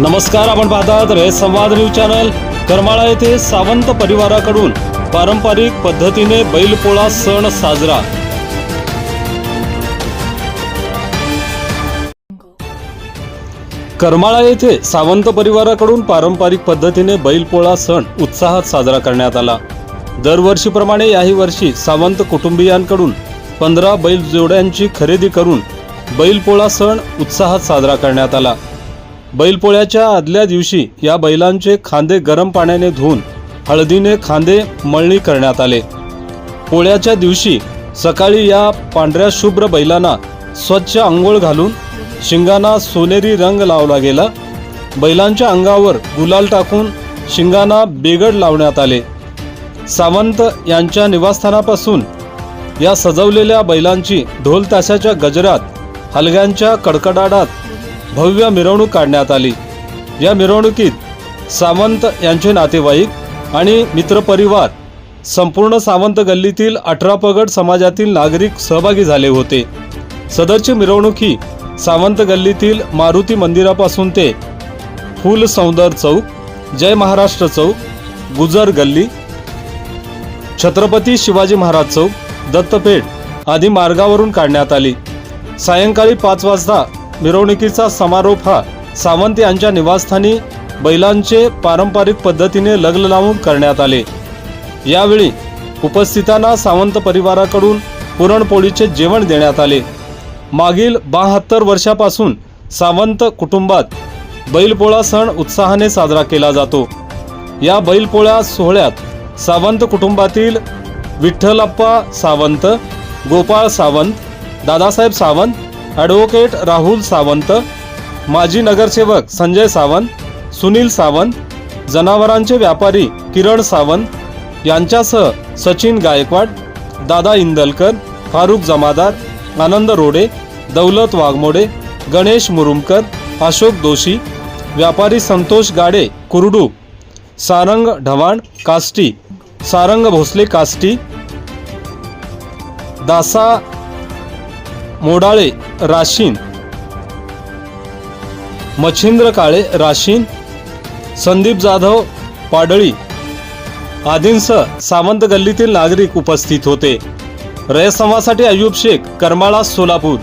नमस्कार आपण पाहतात रे संवाद न्यूज चॅनल. करमाळा येथे सावंत परिवाराकडून पारंपरिक पद्धतीने बैलपोळा सण साजरा. करमाळा येथे सावंत परिवाराकडून पारंपरिक पद्धतीने बैलपोळा सण उत्साहात साजरा करण्यात आला. दरवर्षीप्रमाणे याही वर्षी सावंत कुटुंबियांकडून पंधरा बैल जोड्यांची खरेदी करून बैलपोळा सण उत्साहात साजरा करण्यात आला. बैलपोळ्याच्या आदल्या दिवशी या बैलांचे खांदे गरम पाण्याने धुवून हळदीने खांदे मळणी करण्यात आले. पोळ्याच्या दिवशी सकाळी या पांढऱ्या शुभ्र बैलांना स्वच्छ आंघोळ घालून शिंगांना सोनेरी रंग लावला गेला. बैलांच्या अंगावर गुलाल टाकून शिंगांना बेगड लावण्यात आले. सावंत यांच्या निवासस्थानापासून या सजवलेल्या बैलांची ढोल ताशाच्या गजरात हलग्यांच्या कडकडाटात भव्य मिरवणूक काढण्यात आली. या मिरवणुकीत सावंत यांचे नातेवाईक आणि मित्रपरिवार संपूर्ण सावंत गल्लीतील अठरा पगड समाजातील नागरिक सहभागी झाले होते. सदरची मिरवणूक ही सावंत गल्लीतील मारुती मंदिरापासून ते फुल सौंदर चौक जय महाराष्ट्र चौक गुजर गल्ली छत्रपती शिवाजी महाराज चौक दत्तपेठ आदी मार्गावरून काढण्यात आली. सायंकाळी पाच वाजता मिरवणुकीचा समारोप हा सावंत यांच्या निवासस्थानी बैलांचे पारंपरिक पद्धतीने लग्न लावून करण्यात आले. यावेळी उपस्थितांना सावंत परिवाराकडून पुरणपोळीचे जेवण देण्यात आले. मागील बहात्तर वर्षापासून सावंत कुटुंबात बैलपोळा सण उत्साहाने साजरा केला जातो. या बैलपोळ्या सोहळ्यात सावंत कुटुंबातील विठ्ठलप्पा सावंत गोपाळ सावंत दादासाहेब सावंत ॲडव्होकेट राहुल सावंत माजी नगरसेवक संजय सावंत सुनील सावंत जनावरांचे व्यापारी किरण सावंत यांच्यासह सचिन गायकवाड दादा इंदलकर फारुख जमादार आनंद रोडे दौलत वाघमोडे गणेश मुरुमकर अशोक दोशी व्यापारी संतोष गाडे कुरडू सारंग ढवाण काष्टी सारंग भोसले काष्टी दासा मोडाळे राशीन. मच्छिंद्र काळे राशीन. संदीप जाधव पाडळी. आदींसह सावंत गल्लीतील नागरिक उपस्थित होते. रयसमासाठी अयुब शेख करमाळा सोलापूर.